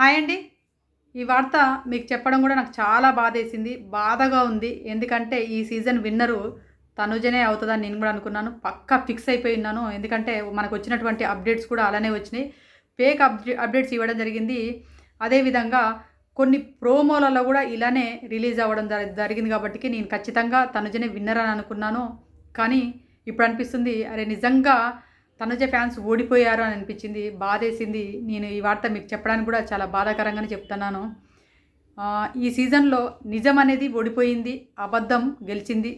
Hi అండి. ఈ వార్త మీకు చెప్పడం కూడా నాకు చాలా బాధేసింది బాధగా ఉంది. ఎందుకంటే ఈ సీజన్ విన్నరు తనుజనే అవుతుందని నేను కూడా అనుకున్నాను. పక్కా ఫిక్స్ అయిపోయి ఉన్నాను. ఎందుకంటే మనకు వచ్చినటువంటి అప్డేట్స్ కూడా అలానే వచ్చినాయి. ఫేక్ అప్డే అప్డేట్స్ ఇవ్వడం జరిగింది. అదేవిధంగా కొన్ని ప్రోమోలలో కూడా ఇలానే రిలీజ్ అవ్వడం జరిగింది కాబట్టి నేను ఖచ్చితంగా తనుజనే విన్నర్ అని అనుకున్నాను. కానీ ఇప్పుడు అనిపిస్తుంది అరే నిజంగా తనుజ ఫ్యాన్స్ ఓడిపోయారు అని అనిపించింది బాధేసింది. నేను ఈ వార్త మీకు చెప్పడానికి కూడా చాలా బాధాకరంగానే చెప్తున్నాను. ఈ సీజన్లో నిజం అనేది ఓడిపోయింది అబద్ధం గెలిచింది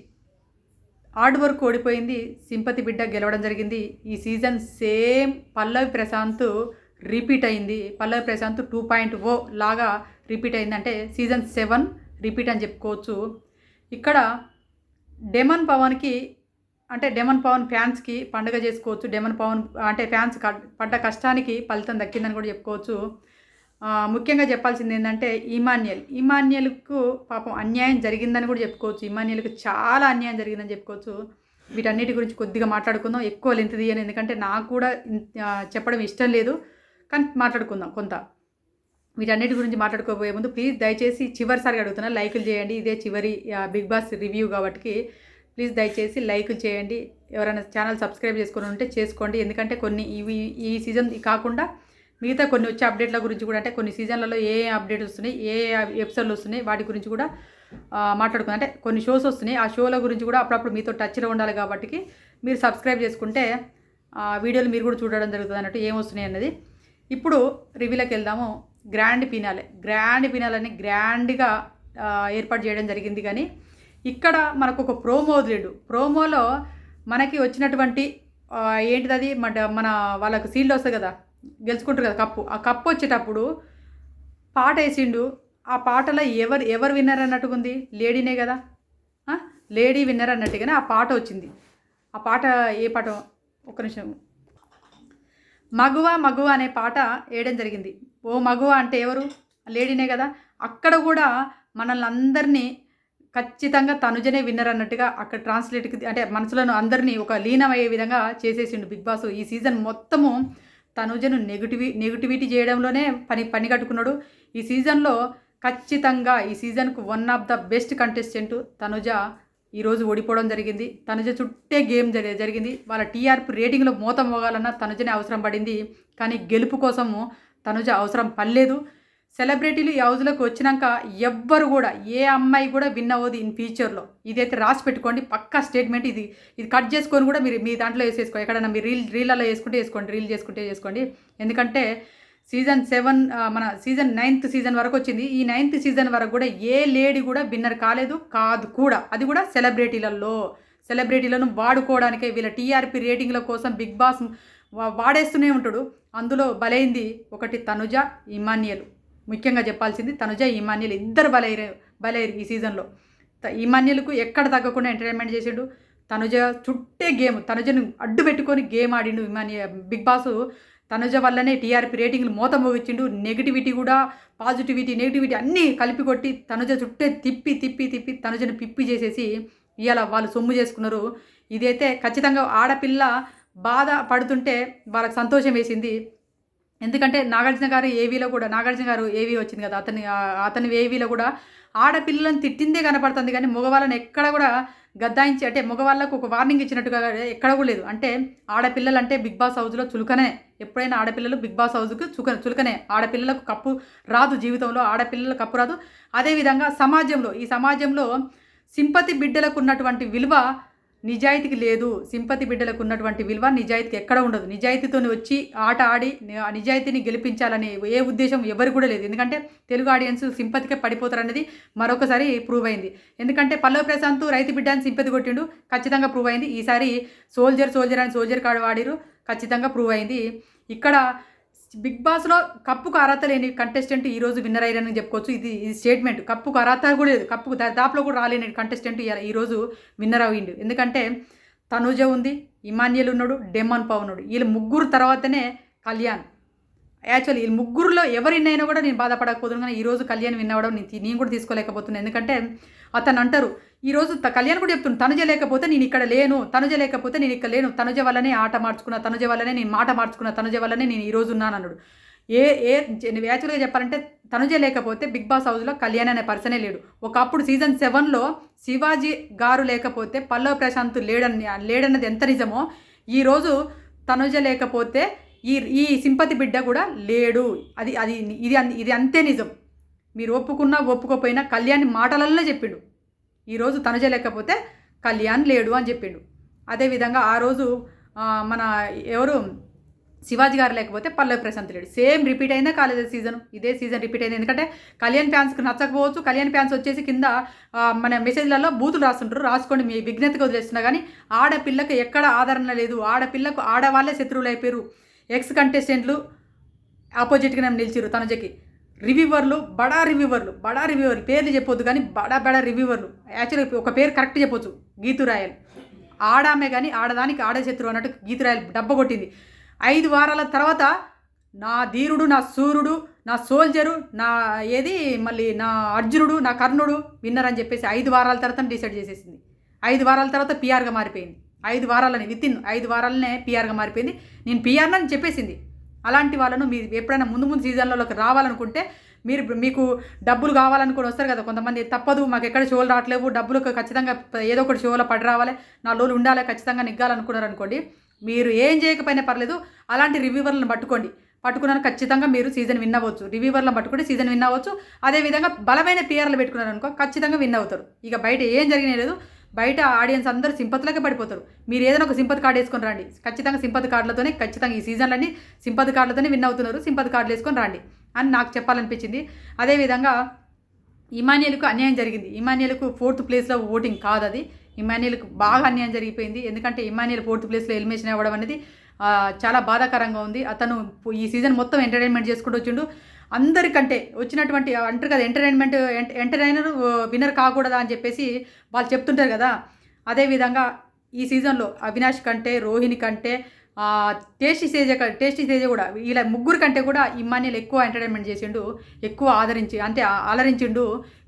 హార్డ్ వర్క్ ఓడిపోయింది సింపతి బిడ్డ గెలవడం జరిగింది. ఈ season same Pallavi Prashanth repeat అయింది. Pallavi Prashanth two point O లాగా రిపీట్ అయిందంటే సీజన్ సెవెన్ రిపీట్ అని చెప్పుకోవచ్చు. ఇక్కడ డెమన్ పవన్కి అంటే డెమన్ పవన్ ఫ్యాన్స్కి పండుగ చేసుకోవచ్చు డెమన్ పవన్ అంటే ఫ్యాన్స్ పడ్డ కష్టానికి ఫలితం దక్కిందని కూడా చెప్పుకోవచ్చు. ముఖ్యంగా చెప్పాల్సింది ఏంటంటే ఇమాన్యల్ ఇమాన్యల్కు పాపం అన్యాయం జరిగిందని కూడా చెప్పుకోవచ్చు. ఇమాన్యల్కి చాలా అన్యాయం జరిగిందని చెప్పుకోవచ్చు. వీటన్నిటి గురించి కొద్దిగా మాట్లాడుకుందాం. ఎక్కువ లెంత్ తీయను ఎందుకంటే నాకు కూడా చెప్పడం ఇష్టం లేదు. కానీ మాట్లాడుకుందాం కొంత. వీటన్నిటి గురించి మాట్లాడుకోబోయే ముందు ప్లీజ్ దయచేసి చివరిసారిగా అడుగుతున్నా. లైకులు చేయండి. ఇదే చివరి బిగ్ బాస్ రివ్యూ కాబట్టి ప్లీజ్ దయచేసి లైక్ చేయండి. ఎవరైనా ఛానల్ సబ్స్క్రైబ్ చేసుకుని ఉంటే చేసుకోండి. ఎందుకంటే కొన్ని ఇవి ఈ సీజన్ కాకుండా మిగతా కొన్ని వచ్చే అప్డేట్ల గురించి కూడా అంటే కొన్ని సీజన్లలో ఏ ఏ అప్డేట్స్ వస్తున్నాయి ఏ ఏ ఎపిసోడ్లు వస్తున్నాయి వాటి గురించి కూడా ఆ, మాట్లాడుకుందాం. అంటే కొన్ని షోస్ వస్తున్నాయి. ఆ షోల గురించి కూడా అప్పుడప్పుడు మీతో టచ్లో ఉండాలి కాబట్టి మీరు సబ్స్క్రైబ్ చేసుకుంటే వీడియోలు మీరు కూడా చూడడం జరుగుతుంది అన్నట్టు ఏం వస్తున్నాయి అన్నది. ఇప్పుడు రివ్యూలోకి వెళ్దాము. Grand finale. గ్రాండ్ ఫినాలని గ్రాండ్గా ఏర్పాటు చేయడం జరిగింది కానీ ఇక్కడ మనకు ఒక ప్రోమో వదిలేడు ప్రోమోలో మనకి వచ్చినటువంటి ఏంటిది అది మన మన వాళ్ళకు సీల్డ్ వస్తుంది కదా? గెలుచుకుంటారు కదా కప్పు. ఆ కప్పు వచ్చేటప్పుడు పాట వేసిండు. ఆ పాటలో ఎవరు ఎవరు విన్నర్ అన్నట్టుగా ఉంది? లేడీనే కదా? లేడీ విన్నర్ అన్నట్టుగానే ఆ పాట వచ్చింది. ఆ పాట ఏ పాట? ఒక్క నిమిషం. మగువ మగువ అనే పాట వేయడం జరిగింది. ఓ మగువ అంటే ఎవరు? లేడీనే కదా? అక్కడ కూడా మనల్ని అందరినీ ఖచ్చితంగా తనుజనే విన్నర్ అన్నట్టుగా అక్కడ ట్రాన్స్లేట్కి అంటే మనసులను అందరినీ ఒక లీనమయ్యే విధంగా చేసేసిండు బిగ్ బాస్. ఈ సీజన్ మొత్తము తనుజను నెగిటివి నెగిటివిటీ చేయడంలోనే పని పని కట్టుకున్నాడు. ఈ సీజన్లో ఖచ్చితంగా ఈ సీజన్కు one of the best contestant Tanuja ఈరోజు ఓడిపోవడం జరిగింది. తనుజ చుట్టే గేమ్ జరి జరిగింది. వాళ్ళ టీఆర్పీ రేటింగ్లో మూత మోగాలన్నా తనుజనే అవసరం పడింది. కానీ గెలుపు కోసము తనుజ అవసరం పడలేదు. సెలబ్రిటీలు ఈ హౌస్లోకి వచ్చినాక ఎవ్వరు కూడా ఏ అమ్మాయి కూడా విన్ అవ్వదు ఇన్ ఫ్యూచర్లో. ఇదైతే రాసి పెట్టుకోండి పక్కా స్టేట్మెంట్ ఇది. ఇది కట్ చేసుకొని కూడా మీరు మీ దాంట్లో వేసేసుకోండి ఎక్కడైనా మీరు రీల్ రీలలో వేసుకుంటే వేసుకోండి రీల్ చేసుకుంటే చేసుకోండి ఎందుకంటే సీజన్ సెవెన్ మన సీజన్ నైన్త్ సీజన్ వరకు వచ్చింది. ఈ నైన్త్ సీజన్ వరకు కూడా ఏ లేడీ కూడా విన్నర్ కాలేదు కాదు కూడా. అది కూడా సెలబ్రిటీలలో. సెలబ్రిటీలను వాడుకోవడానికే వీళ్ళ టీఆర్పీ రేటింగ్ల కోసం బిగ్ బాస్ వా- వాడేస్తూనే ఉంటాడు. అందులో బలైంది ఒకటి తనుజ ఇమాన్యలు ముఖ్యంగా చెప్పాల్సింది తనుజ ఇమాన్యలు ఇద్దరు బలైరు బలైరు ఈ సీజన్లో. ఈమాన్యులకు ఇమాన్యలకు ఎక్కడ తగ్గకుండా ఎంటర్టైన్మెంట్ చేసాడు తనుజ చుట్టే గేమ్. తనుజను అడ్డు పెట్టుకొని గేమ్ ఆడిండు ఇమాన్య బిగ్ బాస్. తనుజ వల్లనే టీఆర్పీ రేటింగ్లు మూత మోగించిండు. నెగిటివిటీ కూడా పాజిటివిటీ నెగిటివిటీ అన్నీ కలిపి కొట్టి తనుజ చుట్టే తిప్పి తిప్పి తిప్పి తనుజను పిప్పి చేసేసి ఇవాళ వాళ్ళు సొమ్ము చేసుకున్నారు. ఇదైతే ఖచ్చితంగా ఆడపిల్ల బాధ పడుతుంటే వాళ్ళకి సంతోషం వేసింది. ఎందుకంటే నాగార్జున గారు ఏవీలో కూడా నాగార్జున గారు ఏవీ వచ్చింది కదా అతని అతని ఏవీలో కూడా ఆడపిల్లలను తిట్టిందే కనపడుతుంది కానీ మగవాళ్ళని ఎక్కడ కూడా గద్దాయించి అంటే మగవాళ్ళకు ఒక వార్నింగ్ ఇచ్చినట్టుగా ఎక్కడ కూడా లేదు. అంటే ఆడపిల్లలు అంటే బిగ్ బాస్ హౌస్లో చులకనే. ఎప్పుడైనా ఆడపిల్లలు బిగ్ బాస్ హౌస్కి చుక చులకనే. ఆడపిల్లలకు కప్పు రాదు జీవితంలో ఆడపిల్లలకు కప్పు రాదు. అదేవిధంగా సమాజంలో ఈ సమాజంలో సింపతి బిడ్డలకు ఉన్నటువంటి విలువ నిజాయితీకి లేదు సింపతి బిడ్డలకు ఉన్నటువంటి విలువ నిజాయితీకి ఎక్కడ ఉండదు. నిజాయితీతో వచ్చి ఆట ఆడి ఆ నిజాయితీని గెలిపించాలనే ఏ ఉద్దేశం ఎవరు కూడా లేదు. ఎందుకంటే తెలుగు ఆడియన్స్ సింపతికే పడిపోతారు అనేది మరొకసారి ప్రూవ్ అయింది. ఎందుకంటే పల్లవ ప్రశాంత్ రైతు బిడ్డ అని సింపతి కొట్టిండు ఖచ్చితంగా ప్రూవ్ అయింది. ఈసారి సోల్జర్ సోల్జర్ అని సోల్జర్ కార్డు వాడిరు ఖచ్చితంగా ప్రూవ్ అయింది. ఇక్కడ బిగ్ బాస్లో కప్పుకు అర్హత లేని కంటెస్టెంట్ ఈరోజు విన్నర్ అయ్యారని చెప్పుకోవచ్చు. ఇది ఇది స్టేట్మెంట్ కప్పుకు అర్హత కూడా లేదు. కప్పుకు దా- దాపులో కూడా రాలేని కంటెస్టెంట్ ఈరోజు విన్నర్ అయ్యిండు ఎందుకంటే తనుజ ఉంది ఇమాన్యుల్ ఉన్నాడు డెమాన్ పవన్ ఉన్నాడు. వీళ్ళు ముగ్గురు తర్వాతనే కళ్యాణ్. యాక్చువల్లీ ఈ ముగ్గురులో ఎవరినైనా కూడా నేను బాధపడకపోతున్నాను కానీ ఈరోజు కళ్యాణ్ వినవడం నేను నేను కూడా తీసుకోలేకపోతున్నాను ఎందుకంటే అతను అంటారు ఈరోజు కళ్యాణ్ కూడా చెప్తున్నాను తనుజ లేకపోతే నేను ఇక్కడ లేను తనుజ లేకపోతే నేను ఇక్కడ లేను తనుజ వల్లనే ఆట మార్చుకున్నా తనుజ వల్లనే నేను మాట మార్చుకున్నా తనుజ వల్లనే నేను ఈరోజు ఉన్నాను అన్నాడు. ఏ ఏ యాక్చువల్గా చెప్పాలంటే తనుజ లేకపోతే బిగ్ బాస్ హౌస్లో కళ్యాణ్ అనే పర్సనే లేడు. ఒకప్పుడు సీజన్ సెవెన్లో శివాజీ గారు లేకపోతే పల్లవ్ ప్రశాంత్ లేడని లేడన్నది ఎంత నిజమో ఈరోజు తనుజ లేకపోతే ఈ ఈ సింపతి బిడ్డ కూడా లేడు. అది అది ఇది అన్- ఇది అంతే నిజం. మీరు ఒప్పుకున్నా ఒప్పుకోపోయినా కళ్యాణ్ మాటలల్లో చెప్పిండు. ఈరోజు తనుజ లేకపోతే కళ్యాణ్ లేడు అని చెప్పిండు. అదేవిధంగా ఆ రోజు మన ఎవరు శివాజీ గారు లేకపోతే పల్లవి ప్రశాంత్ లేడు సేమ్ రిపీట్ అయిందా కాలేజ్ సీజన్. ఇదే సీజన్ రిపీట్ అయింది. ఎందుకంటే కళ్యాణ్ ఫ్యాన్స్కి నచ్చకపోవచ్చు. కళ్యాణ్ ఫ్యాన్స్ వచ్చేసి కింద మన మెసేజ్లలో బూతులు రాస్తుంటారు రాసుకోండి మీ విజ్ఞతకు వదిలేస్తున్నా కానీ ఆడపిల్లకు ఎక్కడ ఆదరణ లేదు. ఆడపిల్లకు ఆడవాళ్ళే శత్రువులు అయిపోయారు ఎక్స్ కంటెస్టెంట్లు ఆపోజిట్గా నేను నిలిచిరు తనుజకి. రివ్యూవర్లు బడా రివ్యూవర్లు బడా రివ్యూవర్లు పేర్లు చెప్పొద్దు కానీ బడా బడా రివ్యూవర్లు యాక్చువల్లీ ఒక పేరు కరెక్ట్ చెప్పొచ్చు. గీతురాయల్ ఆడామే కానీ ఆడదానికి ఆడశత్రు అన్నట్టు గీతురాయల్ డబ్బ కొట్టింది. ఐదు వారాల తర్వాత నా ధీరుడు నా సూర్యుడు నా సోల్జరు నా ఏది? మళ్ళీ నా అర్జునుడు నా కర్ణుడు విన్నర్ అని చెప్పేసి ఐదు వారాల తర్వాత డిసైడ్ చేసేసింది. ఐదు వారాల తర్వాత పిఆర్గా మారిపోయింది. ఐదు వారాలని విత్ ఇన్ ఐదు వారాలనే పిఆర్గా మారిపోయింది. నేను పిఆర్ అని చెప్పేసింది. అలాంటి వాళ్ళను మీరు ఎప్పుడైనా ముందు ముందు సీజన్లలోకి రావాలనుకుంటే మీరు మీకు డబ్బులు కావాలనుకుని వస్తారు కదా. కొంతమంది తప్పదు మాకు ఎక్కడ షోలు రావట్లేవు డబ్బులు ఖచ్చితంగా ఏదో ఒకటి షోలో పడి రావాలి నా లోలు ఉండాలి ఖచ్చితంగా నెగ్గాలనుకున్నారు అనుకోండి మీరు ఏం చేయకపోయినా పర్లేదు అలాంటి రివ్యూవర్లను పట్టుకోండి. పట్టుకున్నాను ఖచ్చితంగా మీరు సీజన్ విన్ అవ్వచ్చు. రివ్యూవర్లను పట్టుకుంటే సీజన్ విన్ అవ్వచ్చు. అదేవిధంగా బలమైన పిఆర్లు పెట్టుకున్నారు అనుకో ఖచ్చితంగా విన్ అవుతారు. ఇక బయట ఏం జరిగినా లేదు బయట ఆడియన్స్ అందరూ సింపతిలోకి పడిపోతారు. మీరు ఏదైనా ఒక సింపతి కార్డు వేసుకొని రండి. ఖచ్చితంగా సింపతి కార్డులతోనే ఖచ్చితంగా ఈ సీజన్లన్నీ సింపతి కార్డులతోనే విన్ అవుతున్నారు. సింపతి కార్డులు వేసుకొని రండి అని నాకు చెప్పాలనిపించింది. అదేవిధంగా ఇమానియల్కు అన్యాయం జరిగింది. ఇమానియల్కు ఫోర్త్ ప్లేస్లో ఓటింగ్ కాదు అది ఇమానియల్కు బాగా అన్యాయం జరిగిపోయింది. ఎందుకంటే ఇమానియల్ ఫోర్త్ ప్లేస్లో ఎలిమినేషన్ అవ్వడం అనేది చాలా బాధాకరంగా ఉంది. అతను ఈ సీజన్ మొత్తం ఎంటర్టైన్మెంట్ చేసుకుంటూ వచ్చిండు. అందరికంటే వచ్చినటువంటి అంటారు కదా ఎంటర్టైన్మెంట్ ఎంటర్టైనర్ విన్నర్ కాకూడదా అని చెప్పేసి వాళ్ళు చెప్తుంటారు కదా. అదేవిధంగా ఈ సీజన్లో అవినాష్ కంటే రోహిణి కంటే టేస్టీ సేజ టేస్టీ సేజ కూడా ఇలా ముగ్గురు కంటే కూడా ఇమాన్యుల్ ఎక్కువ ఎంటర్టైన్మెంట్ చేసిండు ఎక్కువ ఆదరించి అంటే అలరించిండు.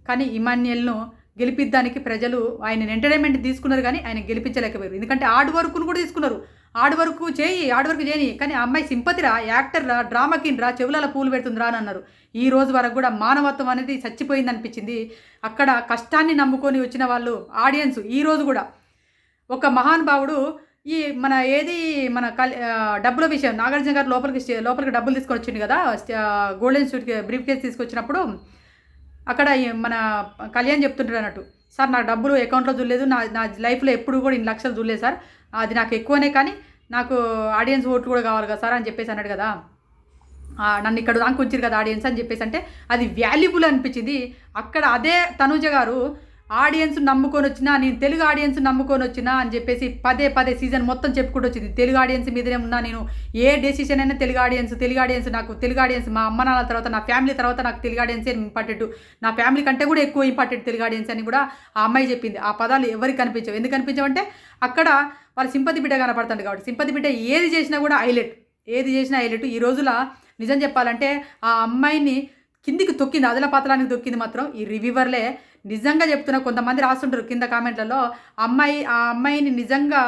కానీ ఇమాన్యుల్ను గెలిపిద్దానికి ప్రజలు ఆయన ఎంటర్టైన్మెంట్ తీసుకున్నారు కానీ ఆయన గెలిపించలేకపోయారు. ఎందుకంటే ఆర్డ్ వర్క్ను కూడా తీసుకున్నారు. ఆడవరకు చేయి ఆర్డ్ వర్క్ చేయని కానీ ఆ అమ్మాయి సింపతిరా యాక్టర్ రా డ్రామా కిన్రా చెవులలో పూలు పెడుతుందిరా అని అన్నారు. ఈ రోజు వరకు కూడా మానవత్వం అనేది చచ్చిపోయింది అనిపించింది. అక్కడ కష్టాన్ని నమ్ముకొని వచ్చిన వాళ్ళు ఆడియన్స్ ఈ రోజు కూడా. ఒక మహానుభావుడు ఈ మన ఏది మన కల్ డబ్బుల విషయం నాగార్జున గారు లోపలికి లోపలికి డబ్బులు తీసుకొని వచ్చింది కదా గోల్డెన్ షూట్ బ్రీఫ్ కేసు తీసుకొచ్చినప్పుడు అక్కడ మన కళ్యాణ్ చెప్తుంటారు అన్నట్టు. సార్ నా డబ్బులు అకౌంట్లో చూడలేదు నా నా లైఫ్లో ఎప్పుడు కూడా ఇన్ని లక్షలు చూడలేదు సార్. అది నాకు ఎక్కువనే కానీ నాకు ఆడియన్స్ ఓట్లు కూడా కావాలి కదా సార్ అని చెప్పేసి అన్నాడు కదా. నన్ను ఇక్కడ దాకా ఉంచారు కదా ఆడియన్స్ అని చెప్పేసి అంటే అది వాల్యుబుల్ అనిపించింది. అక్కడ అదే తనూజ గారు ఆడియన్స్ నమ్ముకొని వచ్చినా నేను తెలుగు ఆడియన్స్ నమ్ముకొని వచ్చినా అని చెప్పేసి పదే పదే సీజన్ మొత్తం చెప్పుకుంటూ వచ్చింది. తెలుగు ఆడియన్స్ మీదనే ఉన్నా నేను. ఏ డెసిషన్ అయినా తెలుగు ఆడియన్స్ తెలుగు ఆడియన్స్ నాకు తెలుగు ఆడియన్స్ మా అమ్మ నాన్న తర్వాత నా ఫ్యామిలీ తర్వాత నాకు తెలుగు ఆడియన్స్ ఇంపార్టెంట్ నా ఫ్యామిలీ కంటే కూడా ఎక్కువ ఇంపార్టెంట్ తెలుగు ఆడియన్స్ అని కూడా ఆ అమ్మాయి చెప్పింది. ఆ పదాలు ఎవరికి కనిపించవు. ఎందుకు కనిపించవంటే అక్కడ వాళ్ళ సింపతి బిడ్డ కనపడుతుంది కాబట్టి. సింపతి బిడ్డ ఏది చేసినా కూడా హైలైట్ ఏది చేసినా హైలైట్ ఈ రోజుల నిజం చెప్పాలంటే ఆ అమ్మాయిని కిందికి తొక్కింది అదల పాత్రానికి తొక్కింది మాత్రం ఈ రివ్యూవర్లే నిజంగా చెప్తున్నా కొంతమంది రాస్తుంటారు కింద కామెంట్లలో అమ్మాయి ఆ అమ్మాయిని నిజంగా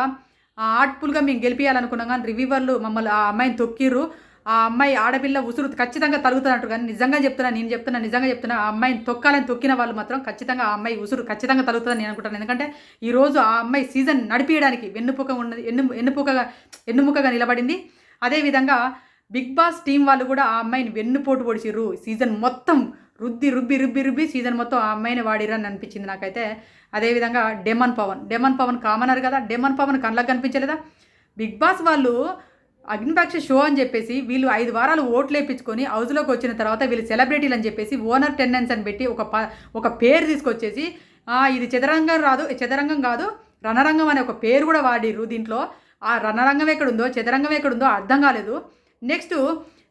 ఆర్ట్ఫుల్గా మేము గెలిపించాలనుకున్నాం కానీ రివ్యూవర్లు మమ్మల్ని ఆ అమ్మాయిని తొక్కిర్రు. ఆ అమ్మాయి ఆడపిల్ల ఉసురు ఖచ్చితంగా తలుగుతున్నట్టు కానీ నిజంగా చెప్తున్నా నేను చెప్తున్నా నిజంగా చెప్తున్నా ఆ అమ్మాయిని తొక్కాలని తొక్కిన వాళ్ళు మాత్రం ఖచ్చితంగా ఆ అమ్మాయి ఉసురు ఖచ్చితంగా తలుగుతుందని నేను అనుకుంటాను ఎందుకంటే ఈ రోజు ఆ అమ్మాయి సీజన్ నడిపించడానికి వెన్నుపుక ఉన్నది ఎన్ను ఎన్నుపుకగా ఎన్నుముకగా నిలబడింది. అదేవిధంగా బిగ్ బాస్ టీం వాళ్ళు కూడా ఆ అమ్మాయిని వెన్నుపోటు పొడిచిర్రు. సీజన్ మొత్తం రుద్ది రుబ్బి రుబ్బి రుబ్బి సీజన్ మొత్తం ఆ అమ్మాయిని వాడిరని అనిపించింది నాకైతే. అదేవిధంగా Demon Pavan. Demon Pavan commoner కదా డెమన్ పవన్ కళ్ళకు కనిపించలేదా? బిగ్ బాస్ వాళ్ళు అగ్నిపక్ష షో అని చెప్పేసి వీళ్ళు ఐదు వారాలు ఓట్లు వేయించుకొని హౌస్లోకి వచ్చిన తర్వాత వీళ్ళు సెలబ్రిటీలు అని చెప్పేసి ఓనర్ టెండెన్స్ అని పెట్టి ఒక ప ఒక పేరు తీసుకొచ్చేసి ఇది చదరంగం రాదు చదరంగం కాదు రణరంగం అనే ఒక పేరు కూడా వాడిర్రు దీంట్లో. ఆ రణరంగం ఎక్కడుందో చదరంగం ఎక్కడుందో అర్థం కాలేదు. నెక్స్ట్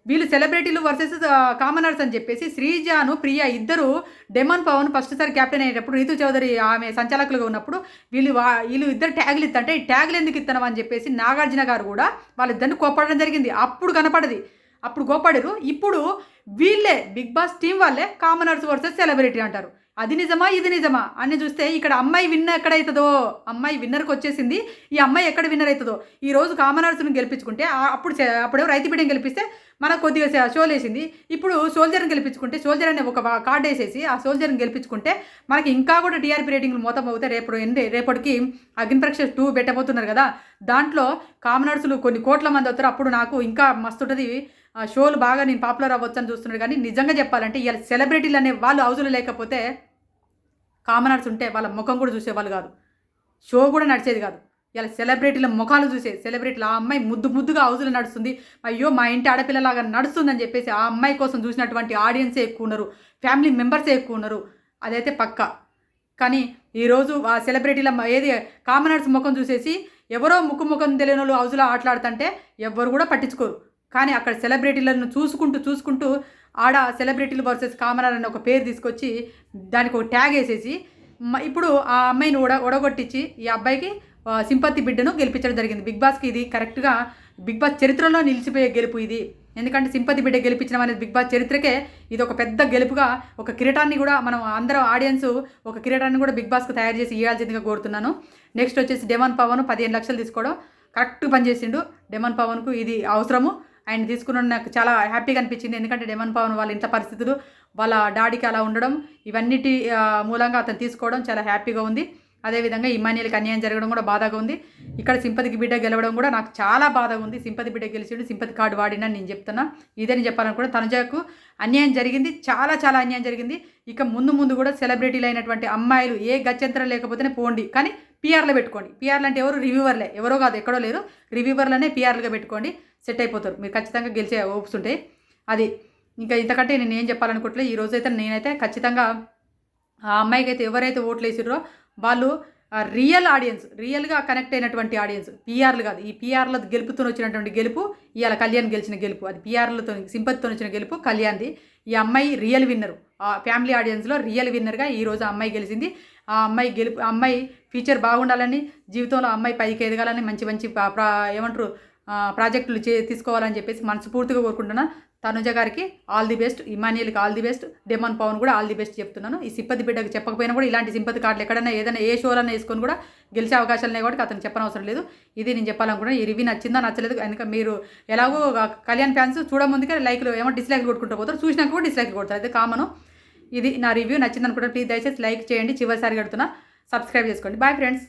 వీళ్ళు సెలబ్రిటీలు వర్సెస్ కామనర్స్ అని చెప్పేసి శ్రీజాను ప్రియ ఇద్దరు డెమన్ పవన్ ఫస్ట్ సారి క్యాప్టెన్ అయ్యేటప్పుడు రీతు చౌదరి ఆమె సంచాలకులుగా ఉన్నప్పుడు వీళ్ళు వీళ్ళు ఇద్దరు ట్యాగులు ఇస్తంటే ఈ ట్యాగులు ఎందుకు ఇస్తాను అని చెప్పేసి నాగార్జున గారు కూడా వాళ్ళిద్దరిని కోపడడం జరిగింది. అప్పుడు కనపడది. అప్పుడు కోపడరు ఇప్పుడు వీళ్ళే బిగ్ బాస్ టీం వాళ్ళే కామనర్స్ వర్సెస్ సెలబ్రిటీ అంటారు. అది నిజమా ఇది నిజమా? అని చూస్తే ఇక్కడ అమ్మాయి విన్ ఎక్కడైతుందో? అమ్మాయి విన్నర్కి వచ్చేసింది. ఈ అమ్మాయి ఎక్కడ విన్నర్ అవుతుందో ఈ రోజు కామనర్స్ని గెలిపించుకుంటే అప్పుడు చే- రైతు బిడ్డని గెలిపిస్తే మనకు కొద్దిగా సే- షోలు వేసింది. ఇప్పుడు సోల్జర్ని గెలిపించుకుంటే సోల్జర్ అనే ఒక కార్డు వేసేసి ఆ సోల్జర్ని గెలిపించుకుంటే మనకి ఇంకా కూడా టీఆర్పీ రేటింగ్లు మొత్తం అవుతాయి. రేపు ఎందు రేపటికి అగ్నిపరీక్ష టూ పెట్టబోతున్నారు కదా. దాంట్లో కామనర్సులు కొన్ని కోట్ల మంది అవుతారు. అప్పుడు నాకు ఇంకా మస్తు ఉంటుంది. షోలు బాగా నేను పాపులర్ అవ్వచ్చు అని చూస్తున్నాడు కానీ నిజంగా చెప్పాలంటే ఇలా సెలబ్రిటీలు అనే వాళ్ళు హౌజులు లేకపోతే కామనర్స్ ఉంటే వాళ్ళ ముఖం కూడా చూసేవాళ్ళు కాదు. షో కూడా నడిచేది కాదు. ఇలా సెలబ్రిటీల ముఖాలు చూసే సెలబ్రిటీలు ఆ అమ్మాయి ముద్దు ముద్దుగా హౌజులు నడుస్తుంది. అయ్యో మా ఇంటి ఆడపిల్లలాగా నడుస్తుందని చెప్పేసి ఆ అమ్మాయి కోసం చూసినటువంటి ఆడియన్సే ఎక్కువ ఉన్నారు. ఫ్యామిలీ మెంబర్సే ఎక్కువ ఉన్నారు. అదైతే పక్క. కానీ ఈరోజు ఆ సెలబ్రిటీల ఏది ఏది కామనర్స్ ముఖం చూసేసి ఎవరో ముక్కు ముఖం తెలియని వాళ్ళు హౌజులో ఆటలాడుతుంటే ఎవ్వరు కూడా పట్టించుకోరు. కానీ అక్కడ సెలబ్రిటీలను చూసుకుంటూ చూసుకుంటూ ఆడ సెలబ్రిటీలు వర్సెస్ కామనర్ అనే ఒక పేరు తీసుకొచ్చి దానికి ఒక ట్యాగ్ వేసేసి ఇప్పుడు ఆ అమ్మాయిని ఒడ ఉడగొట్టించి ఈ అబ్బాయికి సింపతి బిడ్డను గెలిపించడం జరిగింది. బిగ్ బాస్కి ఇది కరెక్ట్గా బిగ్ బాస్ చరిత్రలో నిలిచిపోయే గెలుపు ఇది. ఎందుకంటే సింపతి బిడ్డ గెలిపించడం అనేది బిగ్ బాస్ చరిత్రకే ఇది ఒక పెద్ద గెలుపుగా ఒక కిరీటాన్ని కూడా మనం అందరం ఆడియన్స్ ఒక కిరీటాన్ని కూడా బిగ్ బాస్కి తయారు చేసి ఇవ్వాల్సిందిగా కోరుతున్నాను. నెక్స్ట్ వచ్చేసి డెమన్ పవన్ పదిహేను లక్షలు తీసుకోవడం కరెక్ట్ పనిచేసిండు. డెమన్ పవన్కు ఇది అవసరము. ఆయన తీసుకున్న నాకు చాలా హ్యాపీగా అనిపించింది. ఎందుకంటే డెమన్ పవన్ వాళ్ళ ఇంట్లో పరిస్థితులు వాళ్ళ డాడీకి అలా ఉండడం ఇవన్నిటి మూలంగా అతను తీసుకోవడం చాలా హ్యాపీగా ఉంది. అదేవిధంగా ఇమానియల్కి అన్యాయం జరగడం కూడా బాధగా ఉంది. ఇక్కడ సింపతికి బిడ్డ గెలవడం కూడా నాకు చాలా బాధగా ఉంది. సింపతి బిడ్డ గెలిచిండు సింపతి కార్డు వాడినా నేను చెప్తున్నా. ఇదని చెప్పాలనుకుంటే తనజాకు అన్యాయం జరిగింది. చాలా చాలా అన్యాయం జరిగింది. ఇక ముందు ముందు కూడా సెలబ్రిటీలు అయినటువంటి అమ్మాయిలు ఏ గత్యంతరం లేకపోతేనే పోండి. కానీ పీఆర్లో పెట్టుకోండి. పీఆర్లు అంటే ఎవరు రివ్యూవర్లే? ఎవరో కాదు ఎక్కడో లేరు. రివ్యూవర్లనే పీఆర్లుగా పెట్టుకోండి. సెట్ అయిపోతారు. మీరు ఖచ్చితంగా గెలిచే ఓప్స్ ఉంటాయి అది. ఇంకా ఇంతకంటే నేను ఏం చెప్పాలనుకోవట్లేదు ఈ రోజైతే నేనైతే ఖచ్చితంగా ఆ అమ్మాయికి అయితే ఎవరైతే ఓట్లు వేసిర్రో వాళ్ళు రియల్ ఆడియన్స్ రియల్గా కనెక్ట్ అయినటువంటి ఆడియన్స్ పీఆర్లు కాదు. ఈ పీఆర్ల గెలుపుతో వచ్చినటువంటి గెలుపు ఇవాళ కళ్యాణ్ గెలిచిన గెలుపు. అది పీఆర్లతో సింపతితో వచ్చిన గెలుపు కళ్యాణ్ది. ఈ అమ్మాయి రియల్ విన్నర్ ఆ ఫ్యామిలీ ఆడియన్స్లో రియల్ విన్నర్గా ఈరోజు ఆ అమ్మాయి గెలిచింది. ఆ అమ్మాయి గెలుపు అమ్మాయి ఫ్యూచర్ బాగుండాలని జీవితంలో అమ్మాయి పైకి ఎదగాలని మంచి మంచి ప్రా- ఏమంటారు ప్రాజెక్టులు చే తీసుకోవాలని చెప్పేసి మనస్ఫూర్తిగా కోరుకుంటున్నా. తనుజ గారికి all the best ఇమానియల్కి all the best demon Pavan కూడా ఆల్ ది బెస్ట్ చెప్తున్నాను. ఈ సింపతి బిడ్డకు చెప్పకపోయినా కూడా ఇలాంటి సింపతి కార్డులు ఎక్కడైనా ఏదైనా ఏ షోలన్నా వేసుకొని కూడా గెలిచే అవకాశాలు ఉన్నాయి కాబట్టి అతను చెప్పనవసరం లేదు. ఇది నేను చెప్పాలనుకున్నాను ఈ రివ్యూ నచ్చిందా నచ్చలేదు కనుక మీరు ఎలాగో కళ్యాణ్ ఫ్యాన్స్ చూడముందుకే లైక్లు ఏమో డిస్లైక్ కొట్టుకుంటూ పోతారు. చూసినాక కూడా డిస్లైక్ కొడతారు. అయితే కామను. ఇది నా రివ్యూ నచ్చిందనుకుంటే ప్లీజ్ దయచేసి లైక్ చేయండి. చివరిసారి కడుతున్నా. సబ్స్క్రైబ్ చేసుకోండి. Bye friends.